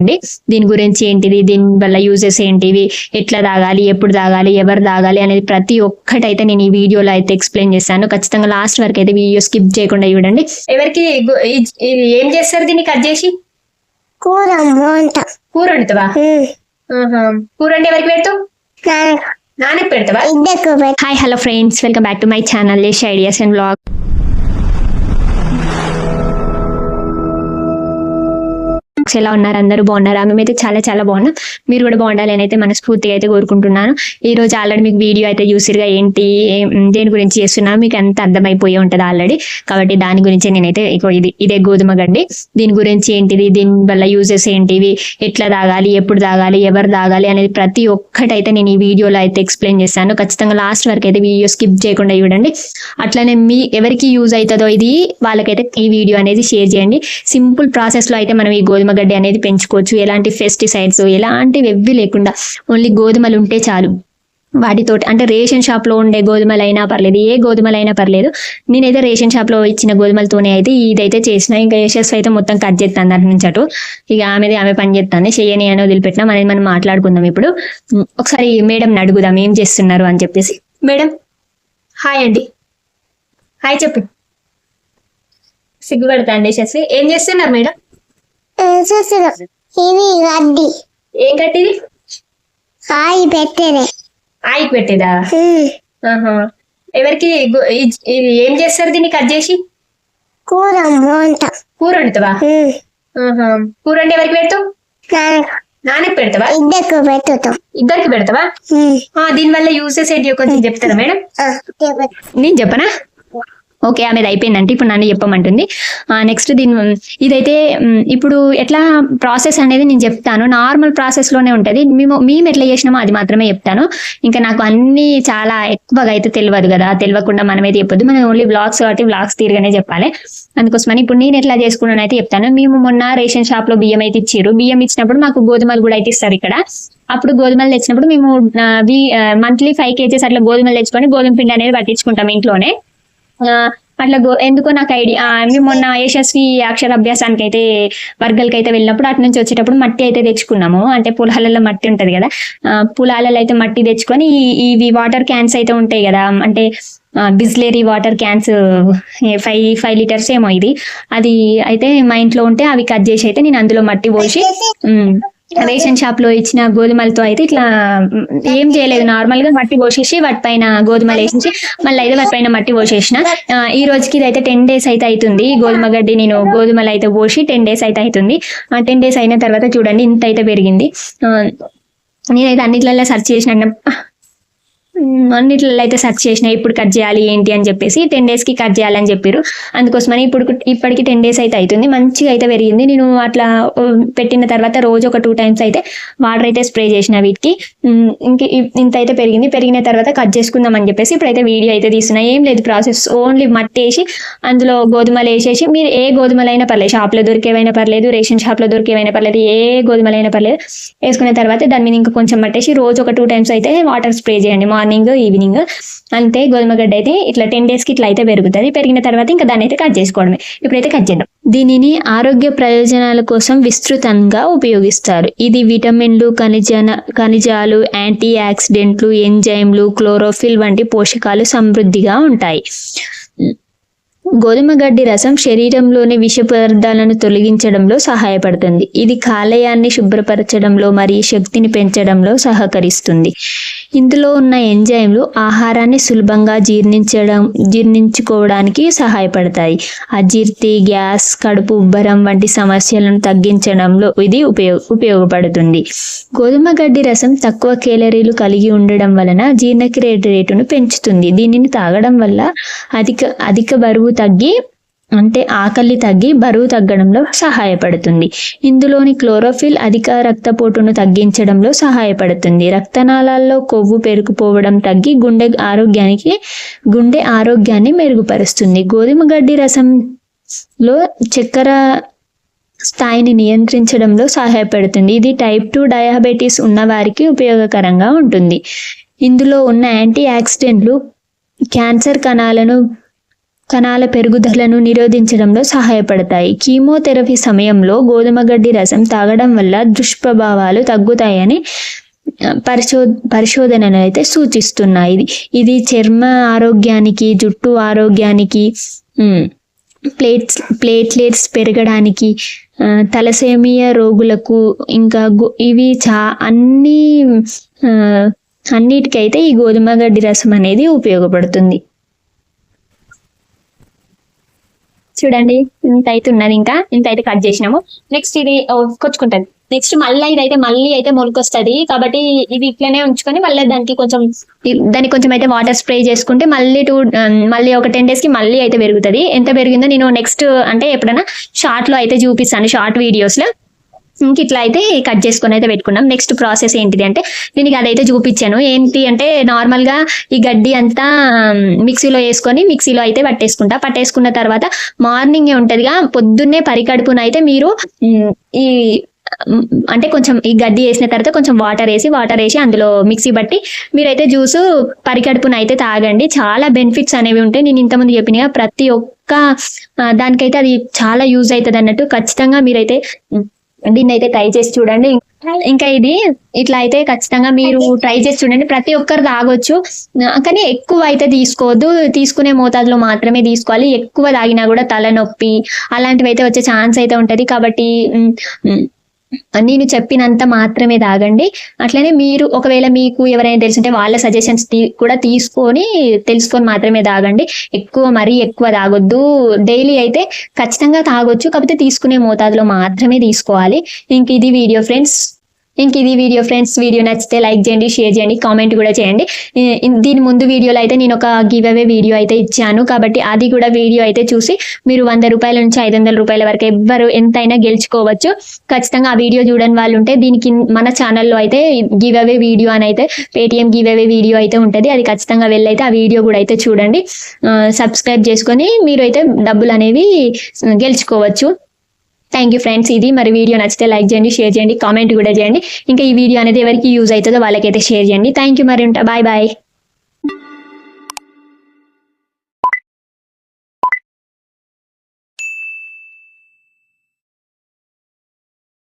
అండి? దీని గురించి ఏంటిది? దీని వల్ల యూజెస్ ఏంటివి? ఎట్లా తాగాలి? ఎప్పుడు తాగాలి? ఎవరు తాగాలి? అనేది ప్రతి ఒక్కటైతే నేను ఈ వీడియోలో అయితే ఎక్స్ప్లెయిన్ చేశాను. ఖచ్చితంగా లాస్ట్ వరకు అయితే వీడియో స్కిప్ చేయకుండా చూడండి. ఎవరికి ఏం చేస్తారు దీన్ని కట్ చేసి? కూర కూర వండుతావా. కూర అంటే ఎవరికి పెడతావు? నాన్నకి. పెడతావా? Hi hello friends welcome back to my channel లేష్ ideas and blog ఎలా ఉన్నారు? అందరూ బాగున్నారా? మేమైతే చాలా చాలా బాగున్నాం. మీరు కూడా బాగుండాలి అని అయితే మనస్ఫూర్తిగా అయితే కోరుకుంటున్నాను. ఈ రోజు ఆల్రెడీ మీకు వీడియో అయితే చూసిరుగా ఏంటి దేని గురించి చేస్తున్నా మీకు అంత అర్థమైపోయి ఉంటుంది ఆల్రెడీ కాబట్టి దాని గురించి నేనైతే ఇది ఇదే గోధుమ గడ్డి. దీని గురించి ఏంటిది? దీని వల్ల యూజెస్ ఏంటివి? ఎట్లా తాగాలి? ఎప్పుడు తాగాలి? ఎవరు తాగాలి? అనేది ప్రతి ఒక్కటైతే నేను ఈ వీడియోలో అయితే ఎక్స్ప్లెయిన్ చేశాను. ఖచ్చితంగా లాస్ట్ వరకు అయితే వీడియో స్కిప్ చేయకుండా చూడండి. అట్లనే మీ ఎవరికి యూజ్ అవుతుందో ఇది వాళ్ళకైతే ఈ వీడియో అనేది షేర్ చేయండి. సింపుల్ ప్రాసెస్లో అయితే మనం ఈ గోధుమ గడ్డి అనేది పెంచుకోవచ్చు ఎలాంటి పెస్టిసైడ్స్ ఎలాంటివి ఎవ్వి లేకుండా ఓన్లీ గోధుమలు ఉంటే చాలు. వాటితోటి అంటే రేషన్ షాప్లో ఉండే గోధుమలు అయినా పర్లేదు ఏ గోధుమలైనా పర్లేదు. నేనైతే రేషన్ షాప్లో ఇచ్చిన గోధుమలతోనే అయితే ఇదైతే చేసిన. ఇంకా యశస్ అయితే మొత్తం కట్ చేస్తాను దాని నుంచి అటు. ఇక ఆమెది ఆమె పని చేస్తాను చేయని అని వదిలిపెట్టినాం అనేది మనం మాట్లాడుకుందాం ఇప్పుడు. ఒకసారి మేడం అడుగుదాం ఏం చేస్తున్నారు అని చెప్పేసి. మేడం హాయ్ అండి. హాయ్ చెప్పు. సిగ్గుపడతా అండి యశస్వి. ఏం చేస్తున్నారు మేడం? చూస్తున్నా. ఇది గడ్డి ఏం కట్టిది? కాయి పెట్టేదే? ఆయికి పెట్టేదా. ఎవరికి ఏం చేస్తారు దీన్ని కట్ చేసి? కూర వంట. కూర వండుతావా. కూర అంటే ఎవరికి పెడతావు? నాన్నకి. పెడతావా? ఇద్దరు పెట్టుతాం. ఇద్దరికి పెడతావా? ఆ, దీనివల్ల యూసెస్ ఏంటి? కొంచెం చెప్తారా మేడం? నేను చెప్పనా? ఓకే ఆమెది అయిపోయిందంటే ఇప్పుడు నన్ను చెప్పమంటుంది. నెక్స్ట్ దీని ఇదైతే ఇప్పుడు ఎట్లా ప్రాసెస్ అనేది నేను చెప్తాను. నార్మల్ ప్రాసెస్లోనే ఉంటుంది. మేము మేము ఎట్లా చేసినామో అది మాత్రమే చెప్తాను. ఇంకా నాకు అన్ని చాలా ఎక్కువగా అయితే తెలియదు కదా. తెలియకుండా మనమైతే చెప్పొద్దు. మనం ఓన్లీ బ్లాగ్స్ కాబట్టి బ్లాగ్స్ తీరుగానే చెప్పాలి. అందుకోసమని ఇప్పుడు నేను ఎట్లా చేసుకున్నాను అయితే చెప్తాను. మేము మొన్న రేషన్ షాప్లో బియ్యం అయితే ఇచ్చారు బియ్యం ఇచ్చినప్పుడు మాకు గోధుమలు కూడా అయితే ఇస్తారు ఇక్కడ. అప్పుడు గోధుమలు తెచ్చినప్పుడు మేము మంత్లీ ఫైవ్ కేజీస్ అట్లా గోధుమలు తెచ్చుకొని గోధుమ పిండి అనేది పట్టించుకుంటాం ఇంట్లోనే. అట్లా గో ఎందుకో నాకు ఐడియా మేము మొన్న యశస్వి అక్షర అభ్యాసానికి అయితే వర్గలకి అయితే వెళ్ళినప్పుడు అటు నుంచి వచ్చేటప్పుడు మట్టి అయితే తెచ్చుకున్నాము. అంటే పొలాలలో మట్టి ఉంటది కదా. పొలాలలో అయితే మట్టి తెచ్చుకొని ఇవి వాటర్ క్యాన్స్ అయితే ఉంటాయి కదా. అంటే Bisleri water cans five five litres ఏమో ఇది. అది అయితే మా ఇంట్లో ఉంటే అవి కట్ చేసి అయితే నేను అందులో మట్టి పోసి రేషన్ షాప్లో ఇచ్చిన గోధుమలతో అయితే ఇట్లా ఏం చేయలేదు. నార్మల్గా మట్టి పోసేసి వాటి పైన గోధుమలు వేసేసి మళ్ళీ అయితే వాటి పైన మట్టి పోసేసిన. ఆ, ఈ రోజుకి ఇదైతే టెన్ డేస్ అయితే అవుతుంది గోధుమ గడ్డి నేను గోధుమలు అయితే పోసి టెన్ డేస్ అయితే అవుతుంది టెన్ డేస్ అయిన తర్వాత చూడండి ఇంత అయితే పెరిగింది. నేనైతే అన్నిట్లలో సెర్చ్ చేసిన అన్నిట్లలో అయితే సెర్చ్ చేసిన ఇప్పుడు కట్ చేయాలి ఏంటి అని చెప్పేసి టెన్ డేస్కి కట్ చేయాలని చెప్పారు. అందుకోసమని ఇప్పుడు ఇప్పటికి టెన్ డేస్ అయితే అవుతుంది. మంచిగా అయితే పెరిగింది. నేను అట్లా పెట్టిన తర్వాత రోజు ఒక టూ టైమ్స్ అయితే వాటర్ అయితే స్ప్రే చేసిన వీటికి. ఇంకా ఇంక ఇంత అయితే పెరిగింది. పెరిగిన తర్వాత కట్ చేసుకుందాం అని చెప్పేసి ఇప్పుడైతే వీడియో అయితే తీస్తున్నా. ఏం లేదు. ప్రాసెస్ ఓన్లీ మట్టి వేసి అందులో గోధుమలు వేసేసి మీరు ఏ గోధుమలైనా పర్లేదు. షాప్లో దొరికేవైనా పర్లేదు. రేషన్ షాప్లో దొరికేవైనా పర్లేదు. ఏ గోధుమలైనా పర్లేదు. వేసుకున్న తర్వాత దాని మీద ఇంకా కొంచెం మట్టేసి రోజు ఒక టూ టైమ్స్ అయితే వాటర్ స్ప్రే చేయండి. మార్నింగ్ ఈవినింగ్ అంతే గోధుమగడ్డ అయితే ఇట్లా టెన్ డేస్కి ఇట్లా అయితే పెరుగుతుంది. పెరిగిన తర్వాత ఇంకా దాన్ని అయితే కట్ చేసుకోవడమే. ఇప్పుడైతే కట్ చేద్దాం. దీనిని ఆరోగ్య ప్రయోజనాల కోసం విస్తృతంగా ఉపయోగిస్తారు. ఇది విటమిన్లు ఖనిజన ఖనిజాలు యాంటీ ఆక్సిడెంట్లు ఎంజైమ్లు క్లోరోఫిల్ వంటి పోషకాలు సమృద్ధిగా ఉంటాయి. గోధుమ గడ్డి రసం శరీరంలోని విష పదార్థాలను తొలగించడంలో సహాయపడుతుంది. ఇది కాలేయాన్ని శుభ్రపరచడంలో మరియు శక్తిని పెంచడంలో సహకరిస్తుంది. ఇందులో ఉన్న ఎంజైమ్లు ఆహారాన్ని సులభంగా జీర్ణించడం జీర్ణించుకోవడానికి సహాయపడతాయి. అజీర్తి గ్యాస్ కడుపు ఉబ్బరం వంటి సమస్యలను తగ్గించడంలో ఇది ఉపయోగ ఉపయోగపడుతుంది. గోధుమ గడ్డి రసం తక్కువ కేలరీలు కలిగి ఉండడం వలన జీర్ణక్రియ రేటును పెంచుతుంది. దీనిని తాగడం వల్ల అధిక అధిక బరువు తగ్గి అంటే ఆకలి తగ్గి బరువు తగ్గడంలో సహాయపడుతుంది. ఇందులోని క్లోరోఫిల్ అధిక రక్తపోటును తగ్గించడంలో సహాయపడుతుంది. రక్తనాళాల్లో కొవ్వు పెరుగుపోవడం తగ్గి గుండె ఆరోగ్యానికి గుండె ఆరోగ్యాన్ని మెరుగుపరుస్తుంది. గోధుమ గడ్డి రసంలో చక్కెర స్థాయిని నియంత్రించడంలో సహాయపడుతుంది. ఇది టైప్ టూ డయాబెటీస్ ఉన్నవారికి ఉపయోగకరంగా ఉంటుంది. ఇందులో ఉన్న యాంటీ ఆక్సిడెంట్లు క్యాన్సర్ కణాలను కణాల పెరుగుదలను నిరోధించడంలో సహాయపడతాయి. కీమోథెరపీ సమయంలో గోధుమ గడ్డి రసం తాగడం వల్ల దుష్ప్రభావాలు తగ్గుతాయని పరిశో పరిశోధనలు అయితే సూచిస్తున్నాయి. ఇది ఇది చర్మ ఆరోగ్యానికి జుట్టు ఆరోగ్యానికి ప్లేట్స్ ప్లేట్లెట్స్ పెరగడానికి తలసేమియా రోగులకు ఇంకా ఇవి చా అన్ని అన్నిటికైతే ఈ గోధుమ గడ్డి రసం అనేది ఉపయోగపడుతుంది. చూడండి ఇంత అయితే ఉన్నది ఇంకా ఇంత అయితే కట్ చేసినాము. నెక్స్ట్ ఇది కొచ్చుకుంటుంది. నెక్స్ట్ మళ్ళీ ఇదైతే మళ్ళీ అయితే మొలకొస్తుంది. కాబట్టి ఇది ఇట్లనే ఉంచుకొని మళ్ళీ దానికి కొంచెం దానికి కొంచెం అయితే వాటర్ స్ప్రే చేసుకుంటే మళ్ళీ టూ మళ్ళీ ఒక టెన్ డేస్కి మళ్ళీ అయితే పెరుగుతుంది. ఎంత పెరిగిందో నేను నెక్స్ట్ అంటే ఎప్పుడైనా షార్ట్లో అయితే చూపిస్తాను షార్ట్ వీడియోస్లో. ఇంక ఇట్లా అయితే కట్ చేసుకొని అయితే పెట్టుకున్నాం. నెక్స్ట్ ప్రాసెస్ ఏంటిది అంటే దీనికి అదైతే చూపించాను. ఏంటి అంటే నార్మల్గా ఈ గడ్డి అంతా మిక్సీలో వేసుకొని మిక్సీలో అయితే పట్టేసుకుంటా. పట్టేసుకున్న తర్వాత మార్నింగ్ ఉంటదిగా పొద్దున్నే పరికడుపున అయితే మీరు ఈ అంటే కొంచెం ఈ గడ్డి వేసిన తర్వాత కొంచెం వాటర్ వేసి వాటర్ వేసి అందులో మిక్సీ బట్టి మీరైతే జ్యూస్ పరికడుపున అయితే తాగండి. చాలా బెనిఫిట్స్ అనేవి ఉంటాయి. నేను ఇంతకుముందు చెప్పినగా ప్రతి ఒక్క దానికైతే అది చాలా యూజ్ అవుతుంది అన్నట్టు ఖచ్చితంగా మీరైతే దీన్ని అయితే ట్రై చేసి చూడండి. ఇంకా ఇది ఇట్లా అయితే ఖచ్చితంగా మీరు ట్రై చేసి చూడండి. ప్రతి ఒక్కరు తాగొచ్చు. కానీ ఎక్కువ అయితే తీసుకోవద్దు. తీసుకునే మోతాదులో మాత్రమే తీసుకోవాలి. ఎక్కువ తాగినా కూడా తలనొప్పి అలాంటివి అయితే వచ్చే ఛాన్స్ అయితే ఉంటది. కాబట్టి నేను చెప్పినంత మాత్రమే తాగండి. అట్లనే మీరు ఒకవేళ మీకు ఎవరైనా తెలుసుంటే వాళ్ళ సజెషన్స్ కూడా తీసుకొని తెలుసుకొని మాత్రమే తాగండి. ఎక్కువ మరీ ఎక్కువ తాగొద్దు. డైలీ అయితే ఖచ్చితంగా తాగొచ్చు. కాకపోతే తీసుకునే మోతాదులో మాత్రమే తీసుకోవాలి. ఇంక ఇది వీడియో ఫ్రెండ్స్. ఇంక ఇది వీడియో ఫ్రెండ్స్ వీడియో నచ్చితే లైక్ చేయండి షేర్ చేయండి కామెంట్ కూడా చేయండి. దీని ముందు వీడియోలో అయితే నేను ఒక గివ్ అవే వీడియో అయితే ఇచ్చాను. కాబట్టి అది కూడా వీడియో అయితే చూసి మీరు వంద రూపాయల నుంచి ఐదు వందల రూపాయల వరకు ఎవ్వరు ఎంతైనా గెలుచుకోవచ్చు. ఖచ్చితంగా ఆ వీడియో చూడని వాళ్ళు ఉంటే దీనికి మన ఛానల్లో అయితే గివ్ అవే వీడియో అని అయితే పేటిఎం గివ్ అవే వీడియో అయితే ఉంటుంది. అది ఖచ్చితంగా వెళ్ళైతే ఆ వీడియో కూడా అయితే చూడండి. సబ్స్క్రైబ్ చేసుకొని మీరు అయితే డబ్బులు అనేవి గెలుచుకోవచ్చు. థ్యాంక్ యూ ఫ్రెండ్స్ ఇది మరి వీడియో నచ్చితే లైక్ చేయండి షేర్ చేయండి కామెంట్ కూడా చేయండి. ఇంకా ఈ వీడియో అనేది ఎవరికి యూజ్ అవుతుందో వాళ్ళకైతే షేర్ చేయండి. థ్యాంక్ యూ మరి ఉంటా బాయ్ బాయ్